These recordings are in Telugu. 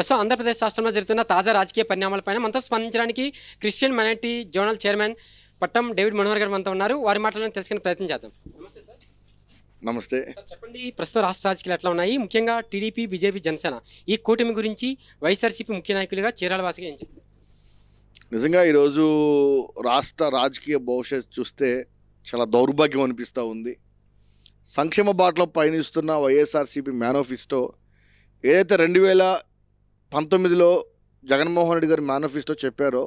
ప్రస్తుతం ఆంధ్రప్రదేశ్ రాష్ట్రంలో జరుగుతున్న తాజా రాజకీయ పరిణామాలపైన మనతో స్పందించడానికి Christian minority zonal chairman Pattam David Manohar గారు మనతో ఉన్నారు. వారి మాటలను తెలుసుకునే ప్రయత్నం చేద్దాం. నమస్తే సార్. నమస్తే. చెప్పండి ప్రస్తుతం రాష్ట్ర రాజకీయాలు ఎట్లా ఉన్నాయి? ముఖ్యంగా టీడీపీ బీజేపీ జనసేన ఈ కూటమి గురించి వైఎస్ఆర్సీపీ ముఖ్య నాయకులుగా చీరాల వాసిగా ఏం చెప్తారు? నిజంగా ఈరోజు రాష్ట్ర రాజకీయ భవిష్యత్తు చూస్తే చాలా దౌర్భాగ్యం అనిపిస్తూ ఉంది. సంక్షేమ బాటలో పయనిస్తున్న వైఎస్ఆర్సీపీ మేనిఫెస్టో ఏదైతే రెండు వేల పంతొమ్మిదిలో జగన్మోహన్ రెడ్డి గారి మేనిఫెస్టో చెప్పారో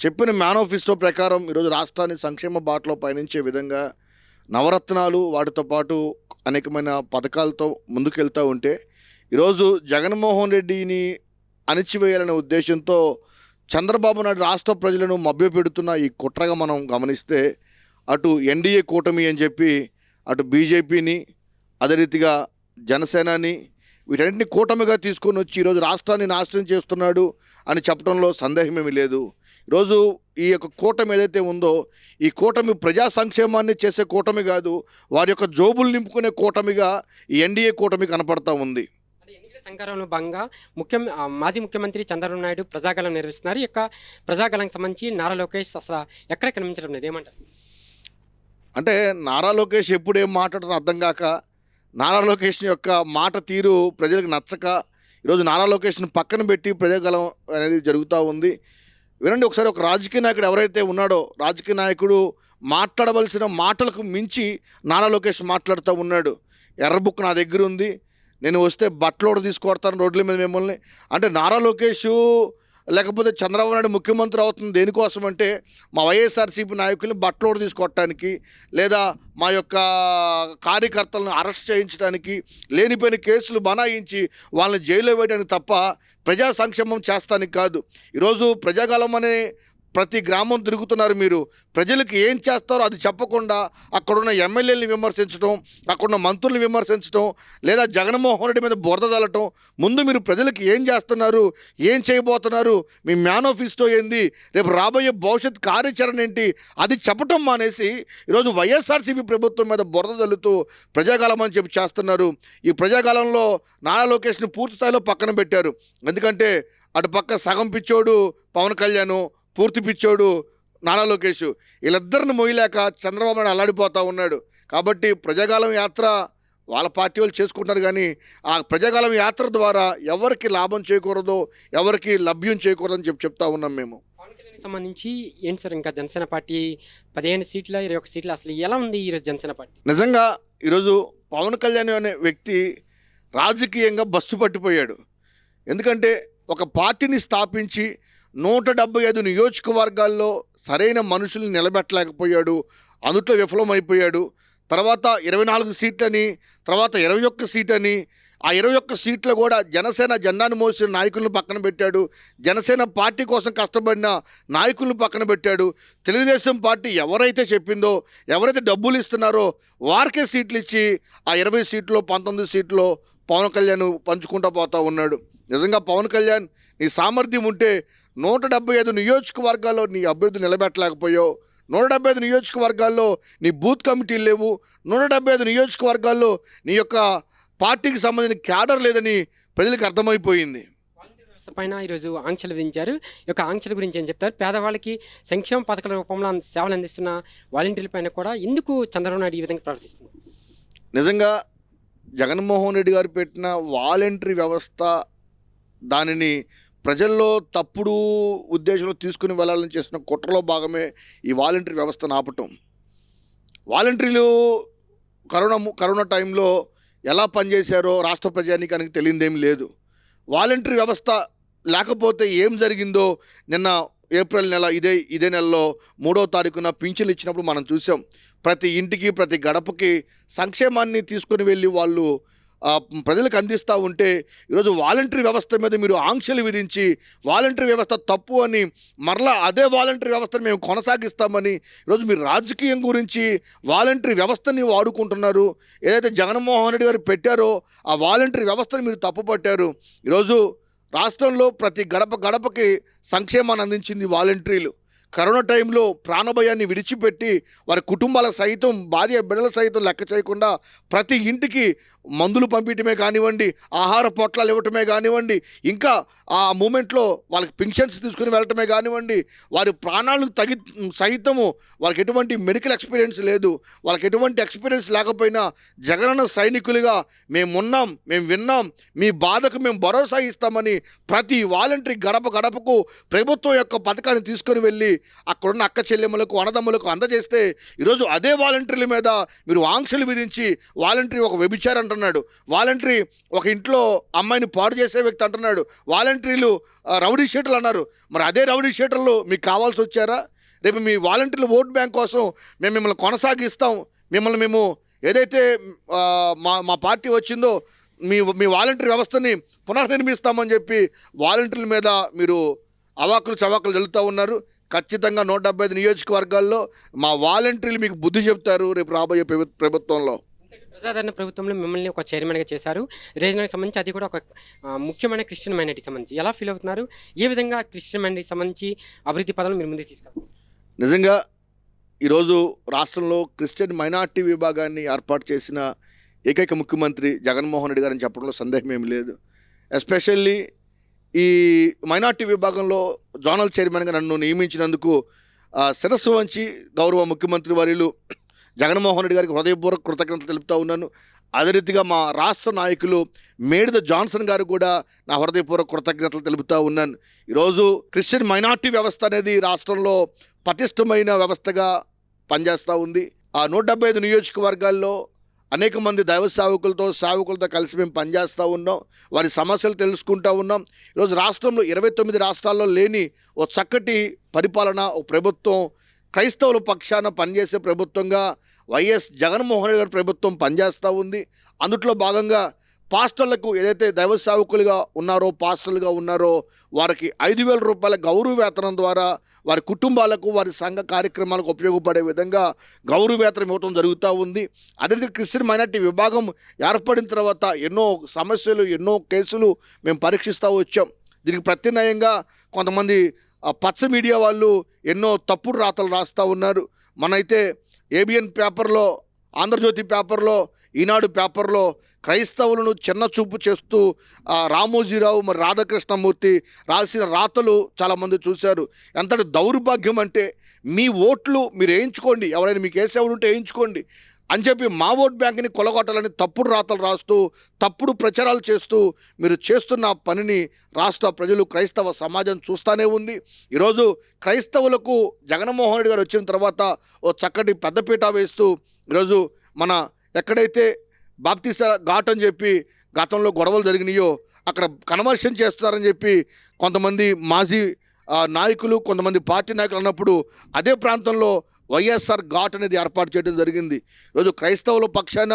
చెప్పిన మేనిఫెస్టో ప్రకారం ఈరోజు రాష్ట్రాన్ని సంక్షేమ బాటలో పయనించే విధంగా నవరత్నాలు వాటితో పాటు అనేకమైన పథకాలతో ముందుకెళ్తూ ఉంటే ఈరోజు జగన్మోహన్ రెడ్డిని అణిచివేయాలనే ఉద్దేశంతో చంద్రబాబు నాయుడు రాష్ట్ర ప్రజలను మభ్యపెడుతున్న ఈ కుట్రగా మనం గమనిస్తే అటు ఎన్డీఏ కూటమి అని చెప్పి అటు బీజేపీని అదే రీతిగా జనసేనని వీటన్నిటిని కూటమిగా తీసుకొని వచ్చి ఈరోజు రాష్ట్రాన్ని నాశనం చేస్తున్నాడు అని చెప్పడంలో సందేహమేమీ లేదు. ఈరోజు ఈ యొక్క కూటమి ఏదైతే ఉందో ఈ కూటమి ప్రజా సంక్షేమాన్ని చేసే కూటమి కాదు వారి యొక్క జోబులు నింపుకునే కూటమిగా ఈ ఎన్డీఏ కూటమి కనపడతా ఉంది. సంకారంలో భాగంగా ముఖ్య మాజీ ముఖ్యమంత్రి చంద్రబాబు నాయుడు ప్రజాగలం నిర్వహిస్తున్నారు. ఈ యొక్క ప్రజాగలానికి సంబంధించి నారా లోకేష్ అసలు ఎక్కడ కనిపించడం లేదు? ఏమంటారు? అంటే నారా లోకేష్ ఎప్పుడు ఏం మాట్లాడటం అర్థం కాక నారా లోకేష్ యొక్క మాట తీరు ప్రజలకు నచ్చక ఈరోజు నారా లోకేష్ని పక్కన పెట్టి ప్రజాగలం అనేది జరుగుతూ ఉంది. వినండి ఒకసారి ఒక రాజకీయ నాయకుడు ఎవరైతే ఉన్నాడో రాజకీయ నాయకుడు మాట్లాడవలసిన మాటలకు మించి నారా లోకేష్ మాట్లాడుతూ ఉన్నాడు. ఎర్ర బుక్ నా దగ్గర ఉంది. నేను వస్తే బట్టలోడు తీసుకొడతాను రోడ్ల మీద మిమ్మల్ని. అంటే నారా లోకేష్ లేకపోతే చంద్రబాబు నాయుడు ముఖ్యమంత్రి అవుతుంది దేనికోసం అంటే మా వైఎస్ఆర్సీపీ నాయకుల్ని బట్టలోడు తీసుకోవటానికి లేదా మా యొక్క కార్యకర్తలను అరెస్ట్ చేయించడానికి లేనిపోయిన కేసులు బనాయించి వాళ్ళని జైల్లో వేయడానికి తప్ప ప్రజా సంక్షేమం చేస్తానికి కాదు. ఈరోజు ప్రజాగాలం అనే ప్రతి గ్రామం తిరుగుతున్నారు మీరు. ప్రజలకు ఏం చేస్తారో అది చెప్పకుండా అక్కడున్న ఎమ్మెల్యేలని విమర్శించడం అక్కడున్న మంత్రులను విమర్శించడం లేదా జగన్మోహన్ రెడ్డి మీద బురద చల్లటం ముందు మీరు ప్రజలకు ఏం చేస్తున్నారు ఏం చేయబోతున్నారు మీ మేనిఫెస్టో ఏంది రేపు రాబోయే భవిష్యత్ కార్యాచరణ ఏంటి అది చెప్పటం మానేసి ఈరోజు వైఎస్ఆర్సీపీ ప్రభుత్వం మీద బురద చల్లుతూ ప్రజాకాలం అని చెప్పి చేస్తున్నారు. ఈ ప్రజాకాలంలో నారా లోకేష్ని పూర్తి స్థాయిలో పక్కన పెట్టారు. ఎందుకంటే అటు పక్క సగం పిచ్చోడు పవన్ కళ్యాణ్ పూర్తి పిచ్చోడు నారా లోకేష్. వీళ్ళిద్దరిని మోయలేక చంద్రబాబు నాయుడు అల్లాడిపోతూ ఉన్నాడు. కాబట్టి ప్రజాకాలం యాత్ర వాళ్ళ పార్టీ వాళ్ళు చేసుకుంటున్నారు కానీ ఆ ప్రజాకాలం యాత్ర ద్వారా ఎవరికి లాభం చేకూరదో ఎవరికి లభ్యం చేకూరదని చెప్పి చెప్తా ఉన్నాం మేము. సంబంధించి ఏంటి సార్ ఇంకా జనసేన పార్టీ పదిహేను సీట్ల ఇరవై ఒక సీట్ల అసలు ఎలా ఉంది ఈరోజు జనసేన పార్టీ? నిజంగా ఈరోజు పవన్ కళ్యాణ్ అనే వ్యక్తి రాజకీయంగా బస్సు పట్టిపోయాడు. ఎందుకంటే ఒక పార్టీని స్థాపించి నూట డెబ్బై ఐదు నియోజకవర్గాల్లో సరైన మనుషుల్ని నిలబెట్టలేకపోయాడు. అందుట్లో విఫలమైపోయాడు. తర్వాత ఇరవై నాలుగు సీట్లని తర్వాత ఇరవై ఒక్క సీట్ అని ఆ ఇరవై ఒక్క సీట్లు కూడా జనసేన జెండాను మోసిన నాయకులను పక్కన పెట్టాడు. జనసేన పార్టీ కోసం కష్టపడిన నాయకులను పక్కన పెట్టాడు. తెలుగుదేశం పార్టీ ఎవరైతే చెప్పిందో ఎవరైతే డబ్బులు ఇస్తున్నారో వారికే సీట్లు ఇచ్చి ఆ ఇరవై సీట్లో పంతొమ్మిది సీట్లో పవన్ కళ్యాణ్ పంచుకుంటూ పోతా ఉన్నాడు. నిజంగా పవన్ కళ్యాణ్ నీ సామర్థ్యం ఉంటే నూట డెబ్బై ఐదు నియోజకవర్గాల్లో నీ అభ్యర్థులు నిలబెట్టలేకపోయావు. నూట డెబ్బై ఐదు నియోజకవర్గాల్లో నీ బూత్ కమిటీలు లేవు. నూట డెబ్బై ఐదు నియోజకవర్గాల్లో నీ యొక్క పార్టీకి సంబంధించిన క్యాడర్ లేదని ప్రజలకు అర్థమైపోయింది. పైన ఈరోజు ఆంక్షలు విధించారు. ఈ యొక్క ఆంక్షల గురించి ఏం చెప్తారు? పేదవాళ్ళకి సంక్షేమ పథకాల రూపంలో సేవలు అందిస్తున్న వాలంటీర్ల పైన కూడా ఎందుకు చంద్రబాబు నాయుడు ఈ విధంగా ప్రవర్తిస్తుంది నిజంగా జగన్మోహన్ రెడ్డి గారు పెట్టిన వాలంటరీ వ్యవస్థ దానిని ప్రజల్లో తప్పుడు ఉద్దేశంలో తీసుకుని వెళ్ళాలని చేసిన కుట్రలో భాగమే ఈ వాలంటరీ వ్యవస్థను ఆపటం వాలంటీర్లు కరోనా కరోనా టైంలో ఎలా పనిచేశారో రాష్ట్ర ప్రజానీకానికి తెలియదేం లేదు. వాలంటరీ వ్యవస్థ లేకపోతే ఏం జరిగిందో నిన్న ఏప్రిల్ నెల ఇదే ఇదే నెలలో మూడో తారీఖున పింఛన్లు ఇచ్చినప్పుడు మనం చూసాం. ప్రతి ఇంటికి ప్రతి గడపకి సంక్షేమాన్ని తీసుకుని వెళ్ళి వాళ్ళు ప్రజలకు అందిస్తూ ఉంటే ఈరోజు వాలంటరీ వ్యవస్థ మీద మీరు ఆంక్షలు విధించి వాలంటరీ వ్యవస్థ తప్పు అని మరలా అదే వాలంటరీ వ్యవస్థను మేము కొనసాగిస్తామని ఈరోజు మీరు రాజకీయం గురించి వాలంటరీ వ్యవస్థని వాడుకుంటున్నారు ఏదైతే జగన్మోహన్ రెడ్డి గారు పెట్టారో ఆ వాలంటరీ వ్యవస్థను మీరు తప్పుపట్టారు. ఈరోజు రాష్ట్రంలో ప్రతి గడప గడపకి సంక్షేమాన్ని అందించింది వాలంటీర్లు. కరోనా టైంలో ప్రాణభయాన్ని విడిచిపెట్టి వారి కుటుంబాల సైతం భార్య బిడ్డల సైతం లెక్క చేయకుండా ప్రతి ఇంటికి మందులు పంపించడమే కానివ్వండి ఆహార పొట్లాలు ఇవ్వటమే కానివ్వండి ఇంకా ఆ మూమెంట్లో వాళ్ళకి పింఛన్స్ తీసుకుని వెళ్ళటమే కానివ్వండి వారి ప్రాణాలకు తగి సహితము వాళ్ళకి ఎటువంటి మెడికల్ ఎక్స్పీరియన్స్ లేదు. వాళ్ళకి ఎటువంటి ఎక్స్పీరియన్స్ లేకపోయినా జగనన్న సైనికులుగా మేము ఉన్నాం మేము విన్నాం మీ బాధకు మేము భరోసా ఇస్తామని ప్రతి వాలంటరీ గడప గడపకు ప్రభుత్వం యొక్క పథకాన్ని తీసుకొని వెళ్ళి అక్కడున్న అక్క చెల్లెమ్మలకు అన్నదమ్ములకు అందజేస్తే ఈరోజు అదే వాలంటీర్ల మీద మీరు ఆంక్షలు విధించి వాలంటరీ ఒక వ్యభిచారాన్ని అంటున్నాడు. వాలంటరీ ఒక ఇంట్లో అమ్మాయిని పాడు చేసే వ్యక్తి అంటున్నాడు. వాలంటీర్లు రౌడీ షీటర్లు అన్నారు. మరి అదే రౌడీ షీటర్లు మీకు కావాల్సి వచ్చారా? రేపు మీ వాలంటీర్లు ఓట్ బ్యాంక్ కోసం మేము మిమ్మల్ని కొనసాగిస్తాం. మిమ్మల్ని మేము ఏదైతే మా మా పార్టీ వచ్చిందో మీ మీ వాలంటీర్ వ్యవస్థని పునర్నిర్మిస్తామని చెప్పి వాలంటీర్ల మీద మీరు అవాకులు చవాకులు జల్లుతూ ఉన్నారు. ఖచ్చితంగా నూట డెబ్బై ఐదు నియోజకవర్గాల్లో మా వాలంటీర్లు మీకు బుద్ధి చెప్తారు రేపు రాబోయే ప్రభుత్వంలో. ప్రజాదరణ ప్రభుత్వంలో మిమ్మల్ని ఒక చైర్మన్గా చేశారు. రీజనల్కి సంబంధించి అది కూడా ఒక ముఖ్యమైన క్రిస్టియన్ మైనారిటీ సంబంధించి. ఎలా ఫీల్ అవుతున్నారు? ఏ విధంగా క్రిస్టియన్ మైనారిటీ సంబంధించి అభివృద్ధి పదాలు మీరు ముందుకు తీసుకెళ్తారు? నిజంగా ఈరోజు రాష్ట్రంలో క్రిస్టియన్ మైనార్టీ విభాగాన్ని ఏర్పాటు చేసిన ఏకైక ముఖ్యమంత్రి జగన్మోహన్ రెడ్డి గారని చెప్పడంలో సందేహం ఏమి లేదు. ఎస్పెషల్లీ ఈ మైనార్టీ విభాగంలో జోనల్ చైర్మన్గా నన్ను నియమించినందుకు శిరస్సు వంచి గౌరవ ముఖ్యమంత్రి వర్యులు జగన్మోహన్ రెడ్డి గారికి హృదయపూర్వక కృతజ్ఞతలు తెలుపుతా ఉన్నాను. అదే రీతిగా మా రాష్ట్ర నాయకులు మేడిద జాన్సన్ గారు కూడా నా హృదయపూర్వక కృతజ్ఞతలు తెలుపుతూ ఉన్నాను. ఈరోజు క్రిస్టియన్ మైనార్టీ వ్యవస్థ అనేది రాష్ట్రంలో పటిష్టమైన వ్యవస్థగా పనిచేస్తూ ఉంది. ఆ నూట డెబ్బై ఐదు నియోజకవర్గాల్లో అనేక మంది దైవ సేవకులతో సేవకులతో కలిసి మేము పనిచేస్తూ ఉన్నాం. వారి సమస్యలు తెలుసుకుంటూ ఉన్నాం. ఈరోజు రాష్ట్రంలో ఇరవై తొమ్మిది రాష్ట్రాల్లో లేని ఓ చక్కటి పరిపాలన ఓ ప్రభుత్వం క్రైస్తవుల పక్షాన పనిచేసే ప్రభుత్వంగా వైఎస్ జగన్మోహన్ రెడ్డి గారి ప్రభుత్వం పనిచేస్తూ ఉంది. అందుట్లో భాగంగా పాస్టర్లకు ఏదైతే దైవ సేవకులుగా ఉన్నారో పాస్టర్లుగా ఉన్నారో వారికి ఐదు వేల రూపాయల గౌరవ వేతనం ద్వారా వారి కుటుంబాలకు వారి సంఘ కార్యక్రమాలకు ఉపయోగపడే విధంగా గౌరవ వేతనం ఇవ్వటం జరుగుతూ ఉంది. అదే క్రిస్టియన్ మైనార్టీ విభాగం ఏర్పడిన తర్వాత ఎన్నో సమస్యలు ఎన్నో కేసులు మేము పరీక్షిస్తూ వచ్చాం. దీనికి ప్రత్యామ్నాయంగా కొంతమంది పచ్చ మీడియా వాళ్ళు ఎన్నో తప్పుడు రాతలు రాస్తూ ఉన్నారు. మనైతే ఏబిఎన్ పేపర్లో ఆంధ్రజ్యోతి పేపర్లో ఈనాడు పేపర్లో క్రైస్తవులను చిన్న చూపు చేస్తూ రామోజీరావు మరి రాధాకృష్ణమూర్తి రాసిన రాతలు చాలామంది చూశారు. ఎంతటి దౌర్భాగ్యం అంటే మీ ఓట్లు మీరు వేయించుకోండి. ఎవరైనా మీకు వేసేవాడు ఉంటే వేయించుకోండి. అని చెప్పి మా ఓట్ బ్యాంక్ని కొలగొట్టాలని తప్పుడు రాతలు రాస్తూ తప్పుడు ప్రచారాలు చేస్తూ మీరు చేస్తున్న పనిని రాష్ట్ర ప్రజలు క్రైస్తవ సమాజం చూస్తూనే ఉంది. ఈరోజు క్రైస్తవులకు జగన్మోహన్ రెడ్డి గారు వచ్చిన తర్వాత ఓ చక్కటి పెద్దపీట వేస్తూ ఈరోజు మన ఎక్కడైతే బాప్తిస ఘాట్ అని చెప్పి గతంలో గొడవలు జరిగినాయో అక్కడ కన్వర్షన్ చేస్తున్నారని చెప్పి కొంతమంది మాజీ నాయకులు కొంతమంది పార్టీ నాయకులు అన్నప్పుడు అదే ప్రాంతంలో వైఎస్ఆర్ ఘాట్ అనేది ఏర్పాటు చేయడం జరిగింది. ఈరోజు క్రైస్తవుల పక్షాన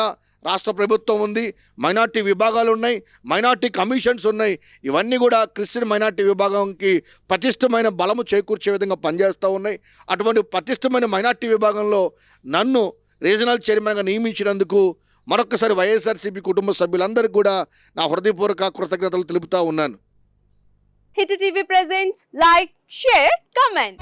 రాష్ట్ర ప్రభుత్వం ఉంది మైనార్టీ విభాగాలు ఉన్నాయి మైనార్టీ కమిషన్స్ ఉన్నాయి. ఇవన్నీ కూడా క్రిస్టియన్ మైనార్టీ విభాగంకి పటిష్టమైన బలము చేకూర్చే విధంగా పనిచేస్తూ ఉన్నాయి. అటువంటి పటిష్టమైన మైనార్టీ విభాగంలో నన్ను రీజనల్ చైర్మన్గా నియమించినందుకు మరొకసారి వైఎస్ఆర్సీపీ కుటుంబ సభ్యులందరికీ కూడా నా హృదయపూర్వక కృతజ్ఞతలు తెలుపుతా ఉన్నాను. Hit TV presents like share comment.